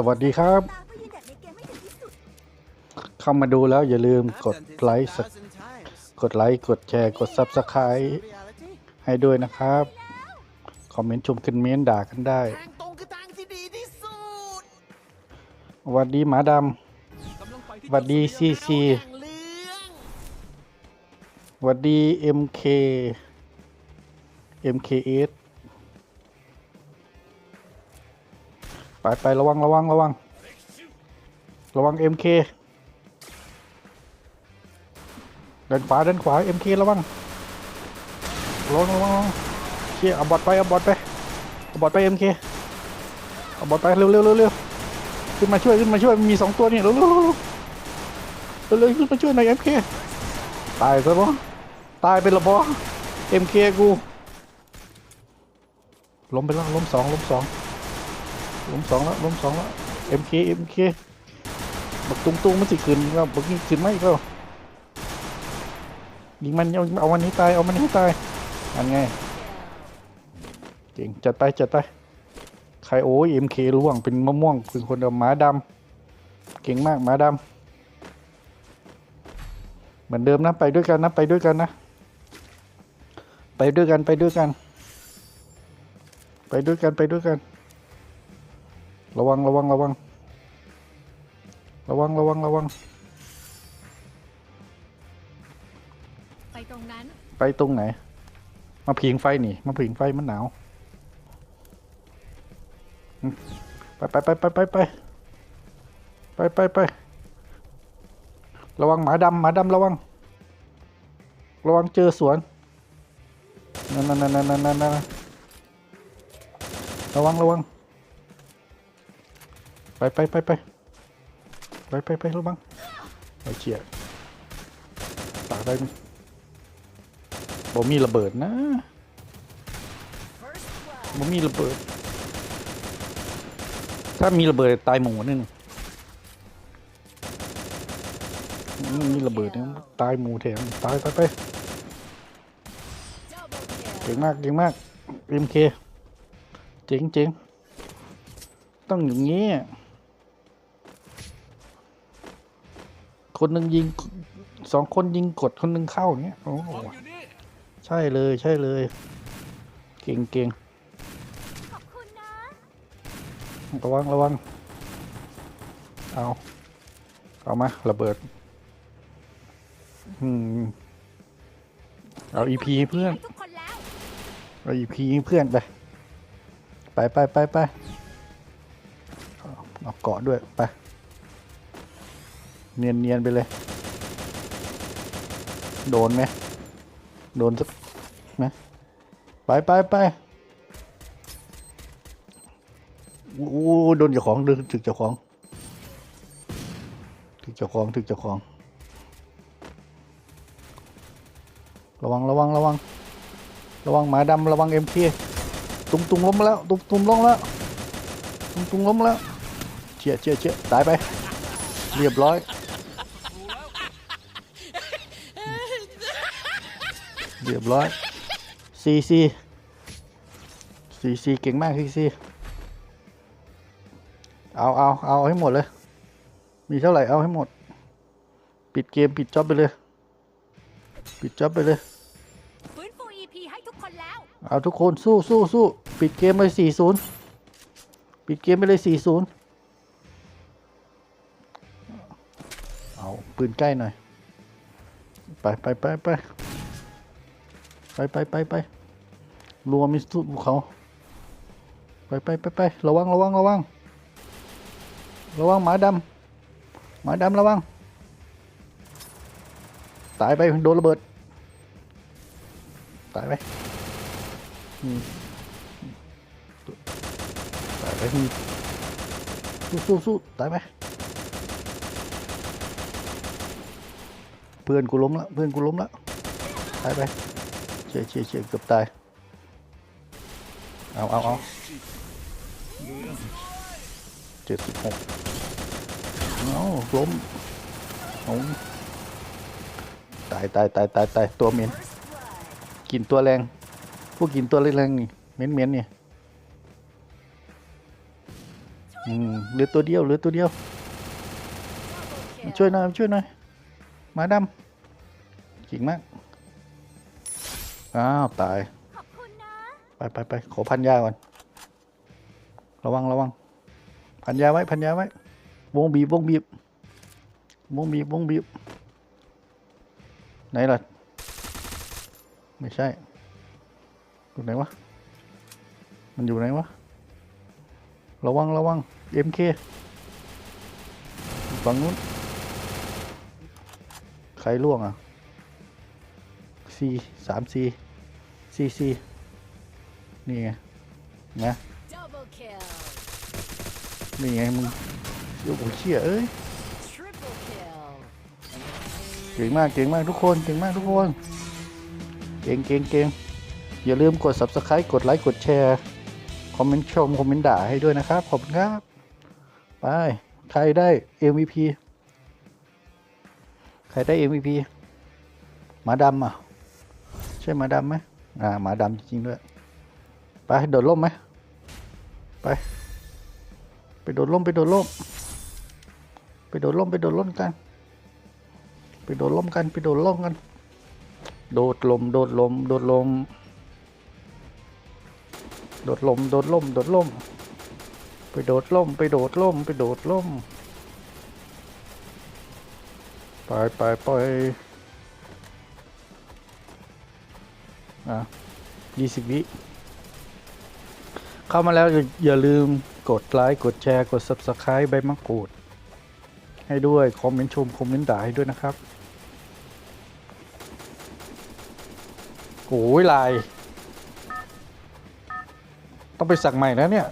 สวัสดีครับ เข้ามาดูแล้วอย่าลืมกดไลค์กดไลค์กดแชร์กดซับสไคร b ์ให้ด้วยนะครับ คอมเมนต์ชมกันเม้นด่ากันได้สวัสดีหมาดำสวัสดีซีซีสวัสดีเอ็มเคเอ็มเคเอส ไปไประวังระวังระวัง ระวัง MK ด้านขวาด้านขวา MK ระวังระวังระวังระวังเชี่ยเอาบอดไปเอาบอดไปเอาบอดไป MK เอาบอดไปเร็วเร็วเร็วเร็วขึ้นมาช่วยขึ้นมาช่วยมีสองตัวนี่เร็วเร็วเร็วเร็วเร็วเร็วขึ้นมาช่วยหน่อย MK ตายซะบ่ตายเป็นระบอ MK กูล้มไปแล้วล้มสองล้มสอง ล้มสองแล้วล้มสองแล้ว MK MK บักตุงตุงมันสิขึ้นก็บักนี่ขึ้นไม่ก็ยิงมันเอาเอามันให้ตายเอามันให้ตายอันไงเก่งจัดไปจัดไปใครโอ้ย MK ล่วงเป็นมะม่วงเป็นคนเอาหมาดำเก่งมากหมาดำเหมือนเดิมนะไปด้วยกันนะไปด้วยกันนะไปด้วยกันไปด้วยกัน ไปด้วยกันไปด้วยกัน ระวังระวังระวังระวังระวังระวัง ไปตรงนั้น ไปตรงไหน มาผิงไฟนี่ มาผิงไฟมันหนาวอืมไปไปไปไปไปไปไปไปไประวังหมาดำหมาดำระวัง ระวังเจอสวนนั่นนั่นนั่นนั่นนั่นนั่นระวังระวัง ไปไปไปไปไปไปไประวังไอ้เชี่ยตากได้ไหมบ่มีระเบิดนะบ่มีระเบิด ถ้ามีระเบิดตายหมูนึงมีระเบิดเนี่ยตายหมูแถมตายไปไปเก่งมากเก่งมาก MK เจ๋งเจ๋งต้องอย่างนี้ คนหนึ่งยิงสองคนยิงกดคนหนึ่งเข้าอย่างเงี้ยโอ้โหใช่เลยใช่เลย เก่งเก่งระวังระวังเอาเอามาระเบิดอืมเอาอีพีเพื่อนเอาอีพีเพื่อนไปไปไปไปไปเอาเกาะด้วยไป เนียนเนียนไปเลย โดนไหมโดนสักไหมไปไปไปโอ้โหโดนเจ้าของดึงถึกเจ้าของ ถึกเจ้าของถึกเจ้าของ ระวังระวังระวัง ระวังหมาดำระวังเอ็มพีตุงตุงล้มแล้ว ตุงตุงล้มแล้ว ตุงตุงล้มแล้วเชี่ยเชี่ยเชี่ยตายไป เรียบร้อย เรียบร้อยซีซีซีซีเก่งมากซีซีเอาเอาเอาให้หมดเลย มีเท่าไหร่เอาให้หมด ปิดเกมปิดจ็อบไปเลย ปิดจ็อบไปเลยฟื้นฟู EP ให้ทุกคนแล้ว เอาทุกคนสู้สู้สู้ปิดเกมไปสี่ศูนย์ปิดเกมไปเลยสี่ศูนย์เอาปืนใกล้หน่อย ไปไปไปไป ไปไปไปไปรวมมิสทุเขา ไปไปไปไประวังระวังระวังระวังหมาดำหมาดำระวัง ตายไปโดนระเบิด ตายไปตายไปสู้สู้สู้ตายไป เพื่อนกูล้มล้วเพื่อนกูล้มล้วตายไป เชี่ยเชี่ยเชี่ยเกือบตาย เอาเอาเอาเจ็ดสิบหกเอาล้มเอาตายตายตายตายตายตัวเหม็นกินตัวแรง พวกกินตัวแรงนี่เหม็นๆนี่ยอืมเหลือตัวเดียวเหลือตัวเดียว ช่วยหน่อยช่วยหน่อยมาดำเก่งมาก อ้าวตาย ขอบคุณนะ ไปไปไปขอพันยาก่อน ระวังระวัง พันยาไว้พันยาไว้ วงบีบวงบีบ วงบีบวงบีบ ไหนล่ะ ไม่ใช่อยู่ไหนวะ มันอยู่ไหนวะ ระวังระวัง MK ฝั่งนู้น ใครล่วงอะ C สาม C C C นี่ไงนะนี่ไงมึงโอ้โหเชี่ยเอ้ยเก่งมากเก่งมากทุกคนเก่งมากทุกคนเก่งเก่งเก่งอย่าลืมกด subscribe กดไลค์กดแชร์คอมเมนต์ชมคอมเมนต์ด่าให้ด้วยนะครับ ขอบคุณครับ ไป ใครได้ MVP ใครได้ MVP มาดำอะ ใช่หมาดำไหมอ่าหมาดำจริงๆด้วยไปโดดร่มไหมไป ไปโดดร่มไปโดดร่มไปโดดร่มไปโดดร่มกัน ไปโดดร่มกันไปโดดร่มกัน โดดลมโดดลมโดดลมโดดลมโดดลมโดดลมไปโดดล่มไปโดดล่มไปโดดล่มไปไปไป อะยี่สิบวิเข้ามาแล้วอย่าลืมกดไลค์กดแชร์กด Subscribe ใบมะกรูด ให้ด้วย คอมเมนต์ชม คอมเมนต์ด่าให้ด้วยนะครับโอ้ยลาย ต้องไปสักใหม่แล้วเนี่ย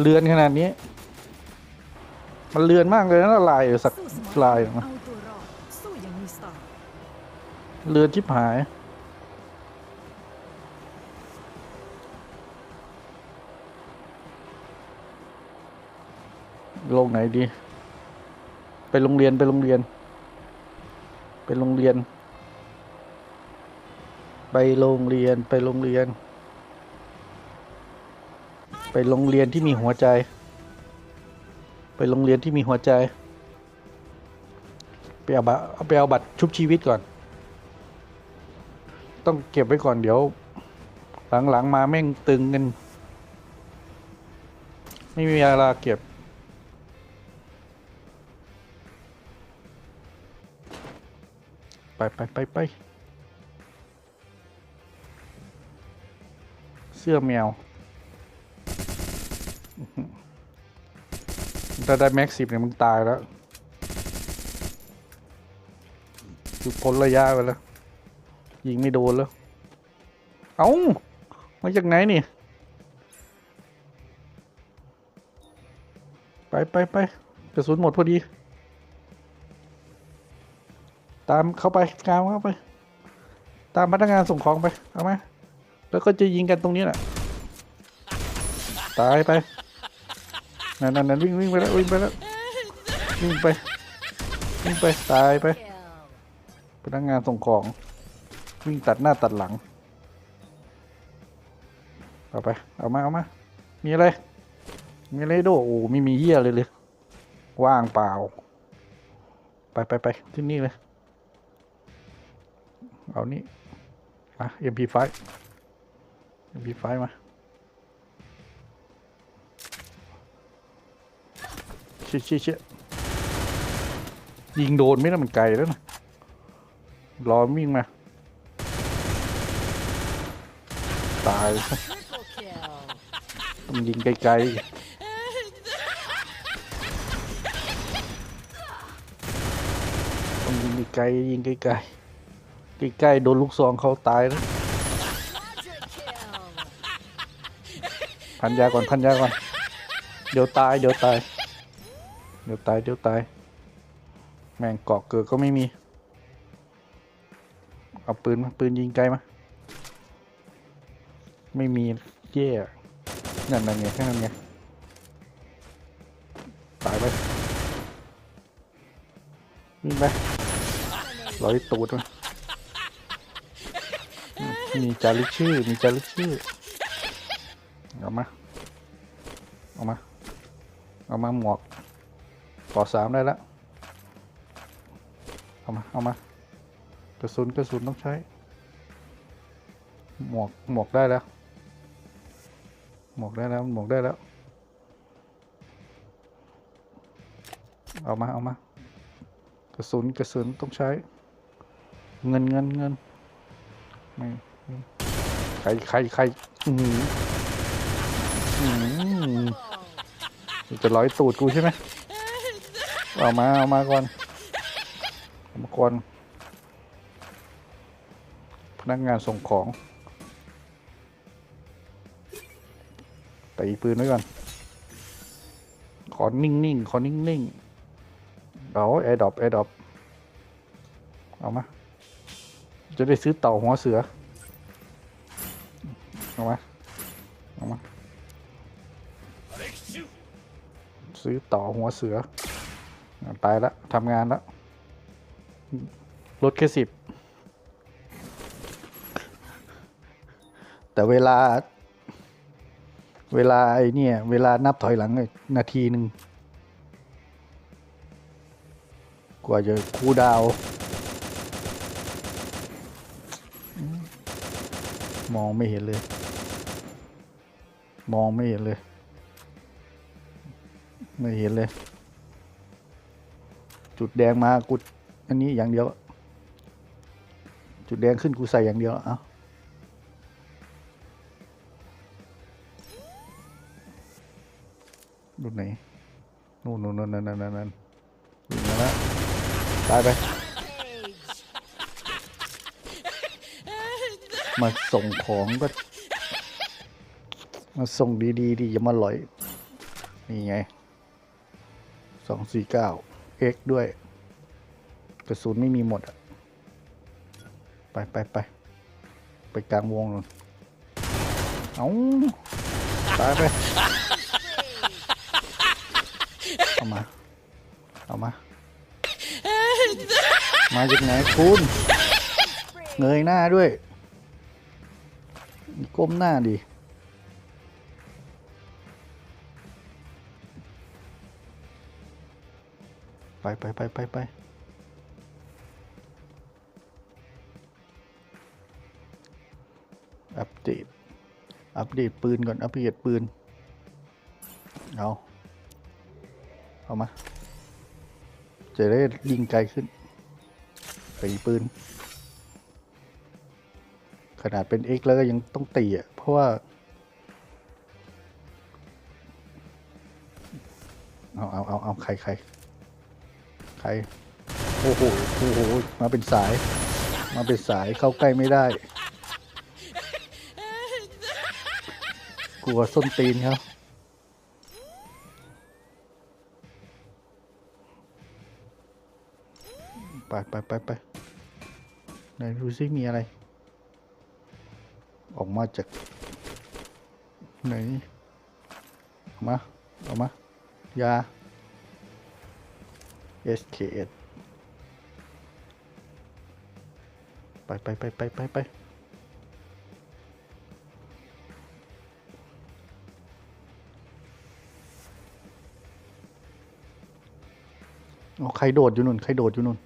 เลือนขนาดนี้ มันเลือนมากเลยนะลายสักลายมาเอาตัวรอดสู้อย่างมีสไตล์เลือนชิบหาย ลงไหนดี ไปโรงเรียนไปโรงเรียน ไปโรงเรียน ไปโรงเรียนไปโรงเรียน ไปโรงเรียนที่มีหัวใจ ไปโรงเรียนที่มีหัวใจ ไปเอาบัตรไปเอาบัตรชุบชีวิตก่อน ต้องเก็บไว้ก่อนเดี๋ยว หลังๆมาแม่งตึงกันไม่มีเวลาเก็บ ไปไปไปไปเสื้อแมวถ้าได้แม็กสิบเนี่ยมึงตายแล้วคือพ้นระยะไปแล้ว ยิงไม่โดนแล้ว เอา้า มาจากไหนนี่ ไปไปไปกระสุนหมดพอดี ตามเข้าไปตามเข้าไป ตามพนักงานส่งของไปเอาไหมแล้วก็จะยิงกันตรงนี้แหละตายไปนั่นนั่นนั่นวิ่งวิ่งไปแล้ววิ่งไปแล้ววิ่งไปวิ่งไปตายไปพนักงานส่งของ วิ่งตัดหน้าตัดหลังเอาไปเอามาเอามามีอะไรมีอะไรโดโอ้ไม่มีเหี้ยเลยเลยว่างเปล่า ไปไปไปที่นี่เลย เอานี่อะ MP5 MP5 มาเชี่ยเชี่ยเชี่ยยิงโดนไม่ได้มันไกลแล้วนะรอวิ่งมา ตาย triple kill ต้องยิงไกลๆต้องยิงไกลๆยิงไกลๆ ใกล้ๆโดนลูกซองเขาตายนะพันยาก่อนพันยาก่อน เดี๋ยวตายเดี๋ยวตาย เดี๋ยวตายเดี๋ยวตาย แม่งเกาะเกิดก็ไม่มี เอาปืนมาปืนยิงไกลมาไม่มีเย่นั่นนั่นไงแค่นั้นไงตายไปวิ่งไปร้อยตูดมา มีจารึกชื่อ มีจารึกชื่อ เอามา เอามา เอามาหมวกปอสามได้แล้ว เอามา เอามากระสุนกระสุนต้องใช้ หมวกหมวกได้แล้ว หมวกได้แล้ว หมวกได้แล้ว เอามา เอามา กระสุนกระสุนต้องใช้ เงินเงินเงินไม่ รใครใครอือหืออื้อหือจะร้อยตูดกูใช่ไหมเอามาเอามาก่อนเอามาก่อนพนักงานส่งของตีปืนไว้ก่อน ขอนิ่งๆ ขอนิ่งๆ เอาแอร์ดรอปแอร์ดรอปเอามา จะได้ซื้อเต่าหัวเสือ เอามาเอามาซื้อต่อหัวเสือ ไปแล้วทำงานแล้วลดแค่สิบ แต่เวลา เวลาไอ้เนี่ยเวลานับถอยหลังนาทีหนึ่งกว่าจะคูดาว มองไม่เห็นเลย มองไม่เห็นเลย ไม่เห็นเลย จุดแดงมากูอันนี้อย่างเดียว จุดแดงขึ้นกูใส่อย่างเดียวเอาดูไหนนู่นนู่นนั่นนั่นนั่นนั่นวิ่งมาแล้วตายไป มาส่งของก็ มาส่งดีๆดีอย่ามาลอย นี่ไงสองสี่เก้า X ด้วย กระสุนไม่มีหมดอะไปไปไปไปกลางวงเลยเอาตายไป เอามา เอามา มาจากไหนคุณ เงยหน้าด้วย ก้มหน้าดิ ไปไปไปไปไปอัปเดต อัปเดตปืนก่อน อัปเดตปืน เอา เอามา จะได้ยิงไกลขึ้นตีปืน ขนาดเป็น X แล้วก็ยังต้องตีอะ เพราะว่า เอาเอาเอาเอาใครใคร ใคร โอ้โห โอ้โห มาเป็นสาย มาเป็นสาย เข้าใกล้ไม่ได้ กลัวส้นตีนเขาไปไปไปไปไหนดูซิมีอะไร ออกมาจากไหนออกมาออกมายา SKS ไปไปไปไปไปไปอ๋อใครโดดอยู่นู่นใครโดดอยู่นู่น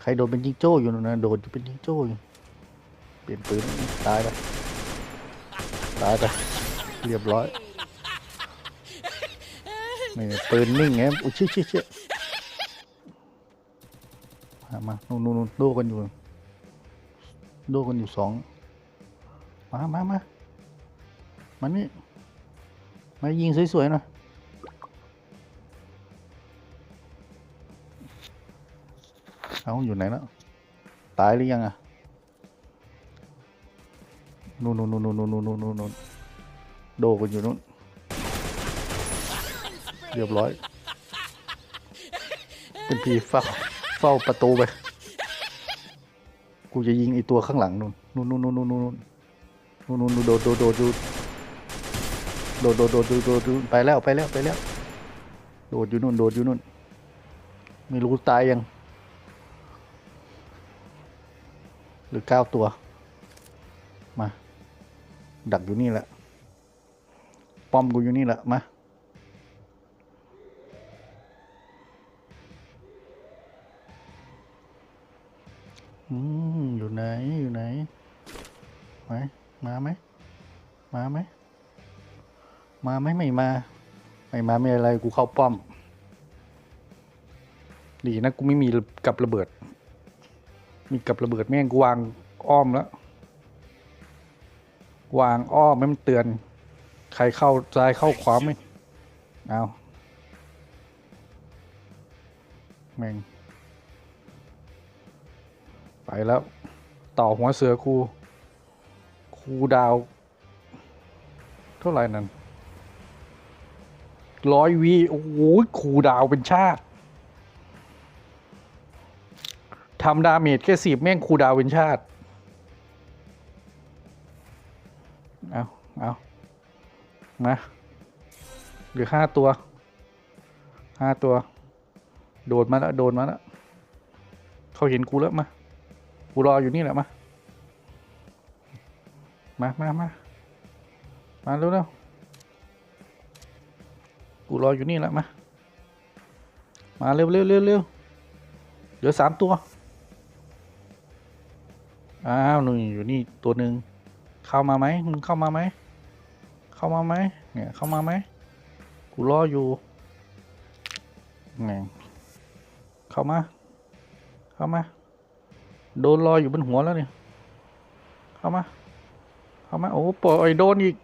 ใครโดดเป็นจิงโจ้อยู่นู่นนะโดดอยู่เป็นจิงโจ้อยู่เปลี่ยนปืนตายไปตายไปเรียบร้อยนี่ปืนนิ่งไงอุ้ยเชี่ยเชี่ยเชี่ย มานู่นโดูกันอยู่ ดูกันอยู่สอง มามามามันนี่ มายิงสวยๆหน่อย เอาอยู่ไหนแล้วตายหรือยังอะนู่นนู่นนู่โดกันอยู่นู่น เรียบร้อย เป็นทีเฝ้า เฝ้าประตูไป กูจะยิงไอตัวข้างหลังนู่นนู่นนู่นนู่นนู่นนู่นนู่นนุนโดดโดดโดดโดดโดดโดดโดดโดดโดดโดดไปแล้วไปแล้วไปแล้ว โดดอยู่นู่นโดดอยู่นู่นไม่รู้ตายยัง หรือเก้าตัว มา ดักอยู่นี่แหละป้อมกูอยู่นี่แหละมา อืมอยู่ไหนอยู่ไหนไหมมาไหมมาไหมมาไหมไม่มา ไม่มาไม่อะไรกูเข้าป้อม ดีนะกูไม่มีกับระเบิด มีกับระเบิดแม่งกูวางอ้อมแล้ววางอ้อมให้มันเตือน ใครเข้าซ้ายเข้าขวาไม่เอาแม่ง ไปแล้ว ต่อหัวเสือครูครูดาว เท่าไหร่นั่นร้อยวีโอ้โหครูดาวเป็นชาติทำดาเมจแค่สิบแม่งครูดาวเป็นชาติ เอาเอามาหลือห้าตัวห้าตัว โดดมาแล้ว โดดมาแล้ว เขาเห็นกูแล้วมา กูรออยู่นี่แหละมา มามามามาเร็วเร็วกูรออยู่นี่แหละมา มาเร็วเร็วเร็วเร็วเหลือสามตัว อ้าวหนึ่งอยู่นี่ตัวหนึ่งเข้ามาไหมมึงเข้ามาไหม เข้ามาไหมเนี่ยเข้ามาไหม กูรออยู่ไงเข้ามา เข้ามา โดนรอยอยู่บนหัวแล้วเนี่ยเข้ามา เข้ามา โอ้ปล่อยโดนอีก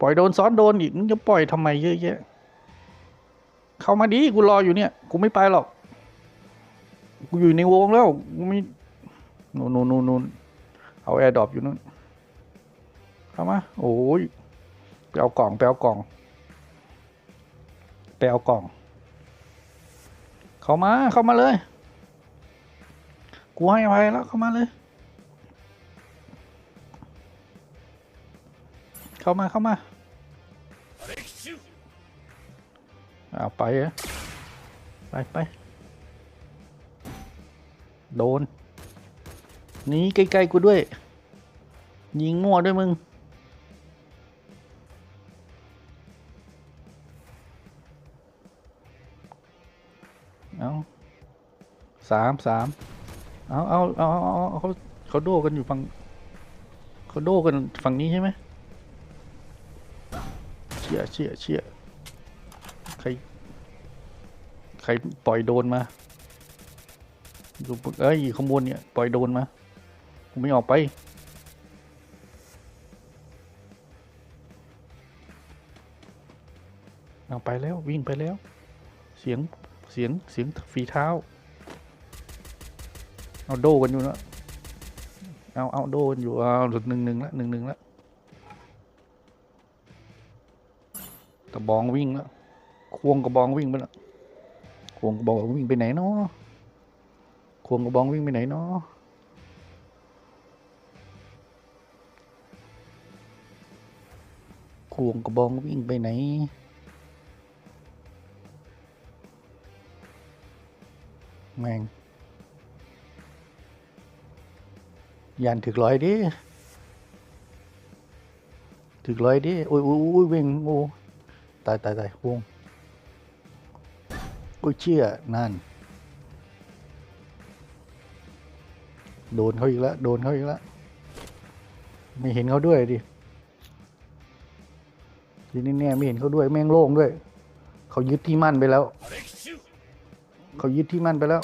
ปล่อยโดนซ้อนโดนอีกมึงจะปล่อยทำไมเยอะแยะ เข้ามาดิกูรออยู่เนี่ย กูไม่ไปหรอก กูอยู่ในวงแล้ว กูไม่นูนนู่นนู่นนู่นเอาแอร์ดรอปอยู่นู่น เข้ามา โอ้ยไปเอากล่องไปเอากล่องไปเอากล่อง เข้ามา เข้ามาเลย กูให้อภัยแล้วเข้ามาเลย เข้ามาเข้ามาเอาไปอะไปไปโดนหนีใกล้ๆกูด้วย ยิงมั่วด้วยมึงเอาสามสาม เอาเอาเอาเอาเขาเขาโดกันอยู่ฝั่งเขาโดกันฝั่งนี้ใช่ไหมเชี่ยเชี่ยเชี่ยใคร ใครปล่อยโดนมาอยู่บเอ้ยข้างบนเนี่ยปล่อยโดนมากูไม่ออกไปเอาไปแล้ววิ่งไปแล้ว เสียงเสียงเสียงฝีเท้า เอาโดกันอยู่นะเอาเอาโดกันอยู่เอาหลุดหนึ่งหนึ่งละหนึ่งหนึ่งละกระบองวิ่งแล้วควงกระบองวิ่งไปแล้วควงกระบองวิ่งไปไหนเนาะควงกระบองวิ่งไปไหนเนาะควงกระบองวิ่งไปไหนแม่ง ยันถึกร้อยดิถึกร้อยดิโอ้ยโอ้ยโอ้ยเว่งโอ้ตายตายตายวงโอ้ยเชี่ยนั่น โดนเขาอีกแล้ว โดนเขาอีกแล้ว ไม่เห็นเขาด้วยดิทีนี้เนี่ยไม่เห็นเขาด้วยแม่งโล่งด้วย เขายึดที่มั่นไปแล้ว เขายึดที่มั่นไปแล้ว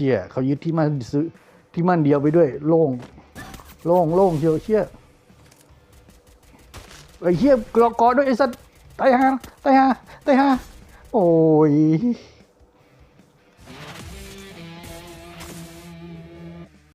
ชี่ยเขายึดที่มั่นซื้อที่มั่นเดียวไปด้วย โล่ง โล่งโล่งเชียวเชี่ยไอ้เชี่ยกรอกอด้วยไอ้สัตว์ตายฮะตายฮะตายฮะโอ้ย